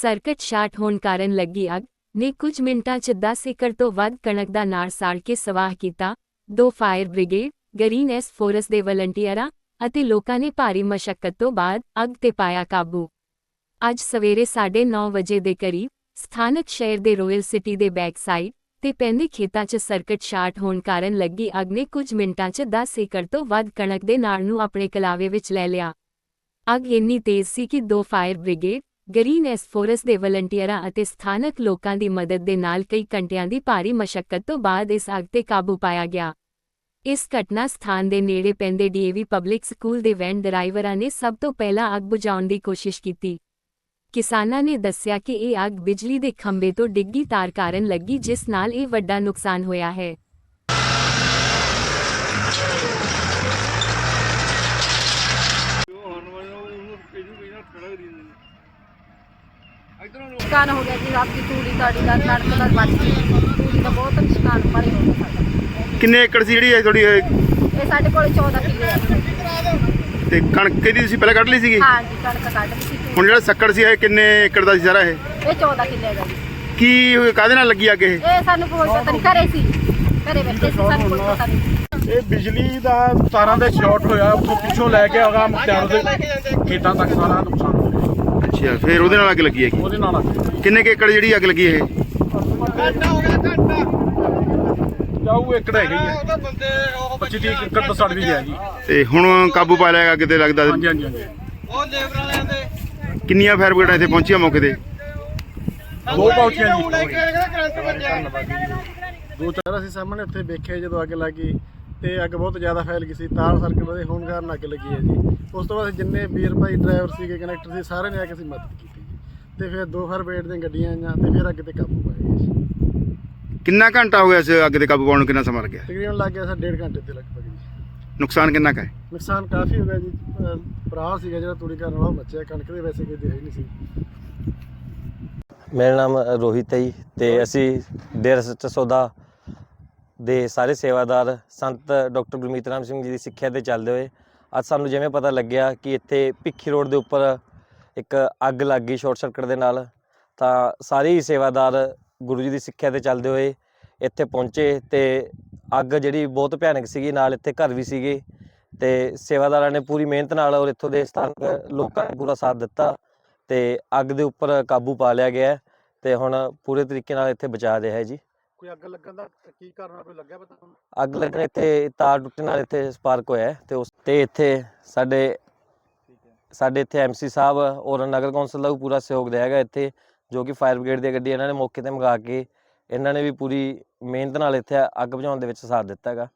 Circuit short ਹੋਣ ਕਾਰਨ ਲੱਗੀ ਅੱਗ, ਨੇ ਕੁਝ ਮਿੰਟਾਂ 'ਚ 10 ਏਕੜ ਤੋਂ ਵੱਧ ਕਣਕ ਦਾ ਨਾੜ ਸਾੜ ਕੇ ਸਵਾਹ ਕੀਤਾ। ਦੋ fire brigade, green S force ਦੇ ਵਲੰਟੀਅਰਾਂ ਅਤੇ ਲੋਕਾਂ ਨੇ ਭਾਰੀ ਮਸ਼ੱਕਤ ਤੋਂ ਬਾਅਦ ਅੱਗ ਤੇ ਪਾਇਆ ਕਾਬੂ। ਅੱਜ ਸਵੇਰੇ 9:30 ਵਜੇ ਦੇ ਕਰੀਬ ਸਥਾਨਕ ਸ਼ਹਿਰ ਦੇ ਰਾਇਲ ਸਿਟੀ ਦੇ ਬੈਕ ਸਾਈਡ ਤੇ ਪੈਂਦੇ ਖੇਤਾਂ 'ਚ ਸਰਕਟ ਸ਼ਾਰਟ ਹੋਣ ਕਾਰਨ ਲੱਗੀ ਅੱਗ ਨੇ ਕੁਝ ਮਿੰਟਾਂ 'ਚ 10 ਏਕੜ ਤੋਂ ਵੱਧ ਕਣਕ ਦੇ ਨਾੜ ਨੂੰ ਆਪਣੇ ਕਲਾਵੇ ਵਿੱਚ ਲੈ ਲਿਆ। ਅੱਗ ਇੰਨੀ ਤੇਜ਼ ਸੀ ਕਿ ਦੋ fire brigade green S force ਦੇ ਵਲੰਟੀਅਰਾਂ ਅਤੇ ਸਥਾਨਕ ਲੋਕਾਂ ਦੀ ਮਦਦ ਦੇ ਨਾਲ ਕਈ ਘੰਟਿਆਂ ਦੀ ਭਾਰੀ ਮਸ਼ੱਕਤ ਤੋਂ ਬਾਅਦ ਇਸ ਅੱਗ ਤੇ ਕਾਬੂ ਪਾਇਆ ਗਿਆ। ਇਸ ਘਟਨਾ ਸਥਾਨ ਦੇ ਨੇੜੇ ਪੈਂਦੇ ਡੀਏਵੀ ਪਬਲਿਕ ਸਕੂਲ ਦੇ ਵੈਨ ਡਰਾਈਵਰਾਂ ਨੇ ਸਭ ਤੋਂ ਪਹਿਲਾਂ ਅੱਗ ਬੁਝਾਉਣ ਦੀ ਕੋਸ਼ਿਸ਼ ਕੀਤੀ। ਕਿਸਾਨਾਂ ਨੇ ਦੱਸਿਆ ਕਿ ਇਹ ਅੱਗ ਬਿਜਲੀ ਦੇ ਖੰਭੇ ਤੋਂ ਡਿੱਗੀ ਤਾਰ ਕਾਰਨ ਲੱਗੀ, ਜਿਸ ਨਾਲ ਇਹ ਵੱਡਾ ਨੁਕਸਾਨ ਹੋਇਆ ਹੈ। ਨੁਕਸਾਨ ਹੋ ਗਿਆ ਜੀ ਆਪਦੀ ਤੂੜੀ ਤਾੜੀ ਦਾ ਕਣਕ ਦਾ ਬਚ ਗਈ ਤੂੜੀ ਦਾ ਬਹੁਤ ਨੁਕਸਾਨ ਭਾਰੀ ਹੋ ਗਿਆ ਕਿੰਨੇ ਏਕੜ ਸੀ ਜਿਹੜੀ ਇਹ ਤੁਹਾਡੀ ਇਹ? ਇਹ ਸਾਡੇ ਕੋਲ 14 ਕਿੱਲੇ ਆ। ਤੇ ਕਣਕ ਕਿਹਦੀ ਤੁਸੀਂ ਪਹਿਲਾਂ ਕੱਢ ਲਈ ਸੀਗੀ? ਹਾਂ ਜੀ ਕਣਕ ਕੱਢ ਲਈ ਸੀ। ਹੁਣ ਜਿਹੜਾ ਸੱਕੜ ਸੀ ਇਹ ਕਿੰਨੇ ਏਕੜ ਦਾ ਸੀ ਸਾਰਾ ਇਹ? ਇਹ 14 ਕਿੱਲੇ ਦਾ ਜੀ। ਕੀ ਕਾਹਦੇ ਨਾਲ ਲੱਗੀ ਅੱਗ ਇਹ? ਇਹ ਸਾਨੂੰ ਕੋਈ ਪਤਾ ਨਹੀਂ ਘਰੇ ਸੀ। ਘਰੇ ਬੈਠੇ ਸੀ ਸਾਨੂੰ ਕੋਈ ਪਤਾ ਨਹੀਂ। ਇਹ ਬਿਜਲੀ ਦਾ ਤਾਰਾਂ ਦੇ ਸ਼ਾਰਟ ਹੋਇਆ ਉੱਥੋਂ ਪਿੱਛੋਂ ਲੈ ਕੇ ਆਗਾ ਮੁਖਤਿਆਰ ਦੇ ਖੇਤਾਂ ਤੱਕ ਸਾਰਾ ਨੁਕਸਾਨ ਅੱਛਾ ਫਿਰ ਉਹਦੇ ਨਾਲ ਅੱਗ ਲੱਗੀ ਹੈਗੀ? ਉਹਦੇ ਨਾਲ ਅੱਗ ਕਿੰਨੇ ਕੁ ਏਕੜ ਜਿਹੜੀ ਅੱਗ ਲੱਗੀ ਇਹ? ਜਾਊ ਏਕੜ ਹੈਗੀ ਹੈ 25 30 ਏਕੜ ਤਾਂ ਸੜ ਵੀ ਗਿਆ ਜੀ। ਤੇ ਹੁਣ ਕਾਬੂ ਪਾ ਲਿਆ ਕਿਤੇ ਲੱਗਦਾ? ਹਾਂਜੀ ਹਾਂਜੀ ਹਾਂਜੀ। ਕਿੰਨੀਆਂ ਫਾਇਰ ਬ੍ਰਿਗੇਡਾਂ ਇੱਥੇ ਪਹੁੰਚੀਆਂ ਮੌਕੇ ਤੇ? ਦੋ ਪਹੁੰਚੀਆਂ ਜੀ ਦੋ ਚਾਰ ਅਸੀਂ ਸਾਹਮਣੇ ਉੱਥੇ ਵੇਖਿਆ ਜਦੋਂ ਅੱਗ ਲੱਗੀ ਤੇ ਅੱਗ ਬਹੁਤ ਜ਼ਿਆਦਾ ਫੈਲ ਗਈ ਸੀ ਤਾਰ ਸਰਕਟ ਉਹਦੇ ਹੋਣ ਕਾਰਨ ਅੱਗ ਲੱਗੀ ਹੈ ਜੀ। ਉਸ ਤੋਂ ਬਾਅਦ ਜਿੰਨੇ ਵੀਰ ਭਾਈ ਡਰਾਈਵਰ ਸੀਗੇ ਕਨੈਕਟਰ ਸੀ ਸਾਰਿਆਂ ਨੇ ਆ ਕੇ ਅਸੀਂ ਮਦਦ ਕੀਤੀ ਜੀ। ਤੇ ਫਿਰ ਦੋ ਬ੍ਰਿਗੇਡ ਦੀਆਂ ਗੱਡੀਆਂ ਆਈਆਂ ਤੇ ਫਿਰ ਅੱਗ ਤੇ ਕਾਬੂ ਪਾਇਆ ਗਿਆ ਜੀ ਕਿੰਨਾ ਘੰਟਾ ਹੋ ਗਿਆ ਇਸ ਅੱਗ ਤੇ ਕਾਬੂ ਪਾਉਣ ਨੂੰ ਕਿੰਨਾ ਸਮਾਂ ਲੱਗਿਆ? ਤਕਰੀਬਨ ਲੱਗ ਗਿਆ ਸਰ ਡੇਢ ਘੰਟੇ ਤੇ ਲਗਭਗ ਜੀ। ਨੁਕਸਾਨ ਕਿੰਨਾ ਕੁ ਹੈ? ਨੁਕਸਾਨ ਕਾਫੀ ਹੋ ਗਿਆ ਜੀ। ਭਰਾ ਸੀਗਾ ਜਿਹੜਾ ਤੂੜੀ ਕਰਨ ਵਾਲਾ ਉਹ ਬਚਿਆ ਕਣਕ ਦੇ ਵੈਸੇ ਕੋਈ ਦੇ ਹੀ ਨਹੀਂ ਸੀ। ਮੇਰਾ ਨਾਮ ਰੋਹਿਤ ਹੈ ਜੀ ਤੇ ਅਸੀਂ ਡੇਰਾ ਸੌਦਾ ਦੇ ਸਾਰੇ ਸੇਵਾਦਾਰ ਸੰਤ ਡਾਕਟਰ ਗੁਰਮੀਤ ਰਾਮ ਸਿੰਘ ਜੀ ਦੀ ਸਿੱਖਿਆ ਤੇ ਚੱਲਦੇ ਹੋਏ, ਅੱਜ ਸਾਨੂੰ ਜਿਵੇਂ ਪਤਾ ਲੱਗਿਆ ਕਿ ਇੱਥੇ ਭਿੱਖੀ ਰੋਡ ਦੇ ਉੱਪਰ ਇੱਕ ਅੱਗ ਲੱਗ ਗਈ ਸ਼ਾਰਟ ਸਰਕਟ ਦੇ ਨਾਲ, ਤਾਂ ਸਾਰੇ ਹੀ ਸੇਵਾਦਾਰ ਗੁਰੂ ਜੀ ਦੀ ਸਿੱਖਿਆ ਤੇ ਚੱਲਦੇ ਹੋਏ ਇੱਥੇ ਪਹੁੰਚੇ ਤੇ ਅੱਗ ਜਿਹੜੀ ਬਹੁਤ ਭਿਆਨਕ ਸੀਗੀ, ਨਾਲ ਇੱਥੇ ਘਰ ਵੀ ਸੀਗੇ ਤੇ ਸੇਵਾਦਾਰਾਂ ਨੇ ਪੂਰੀ ਮਿਹਨਤ ਨਾਲ ਔਰ ਇੱਥੋਂ ਦੇ ਸਥਾਨਕ ਲੋਕਾਂ ਨੇ ਪੂਰਾ ਸਾਥ ਦਿੱਤਾ ਤੇ ਅੱਗ ਦੇ ਉੱਪਰ ਕਾਬੂ ਪਾ ਲਿਆ ਗਿਆ ਹੈ ਤੇ ਹੁਣ ਪੂਰੇ ਤਰੀਕੇ ਨਾਲ ਇੱਥੇ ਬਚਾ ਰਿਹਾ ਹੈ ਜੀ। ਕੋਈ ਅੱਗ ਲੱਗਣ ਦਾ ਕੀ ਕਾਰਨ ਕੋਈ ਲੱਗਿਆ ਪਤਾ ਤੁਹਾਨੂੰ? ਅੱਗ ਲੱਗਣ ਇੱਥੇ ਤਾਰ ਟੁੱਟਣ ਨਾਲ ਇੱਥੇ ਸਪਾਰਕ ਹੋਇਆ ਹੈ ਤੇ ਉਸ ਤੇ ਇੱਥੇ ਸਾਡੇ ਸਾਡੇ ਇੱਥੇ ਐਮਸੀ ਸਾਹਿਬ ਔਰ ਨਗਰ ਕੌਂਸਲ ਦਾ ਵੀ ਪੂਰਾ ਸਹਿਯੋਗ ਹੈਗਾ ਇੱਥੇ ਜੋ ਕਿ ਫਾਇਰ ਬ੍ਰਿਗੇਡ ਦੀ ਗੱਡੀ ਇਹਨਾਂ ਨੇ ਮੌਕੇ ਤੇ ਮੰਗਾ ਕੇ ਇਹਨਾਂ ਨੇ ਵੀ ਪੂਰੀ ਮਿਹਨਤ ਨਾਲ ਇੱਥੇ ਅੱਗ ਬੁਝਾਉਣ ਦੇ ਵਿੱਚ ਸਾਥ ਦਿੱਤਾ ਹੈਗਾ।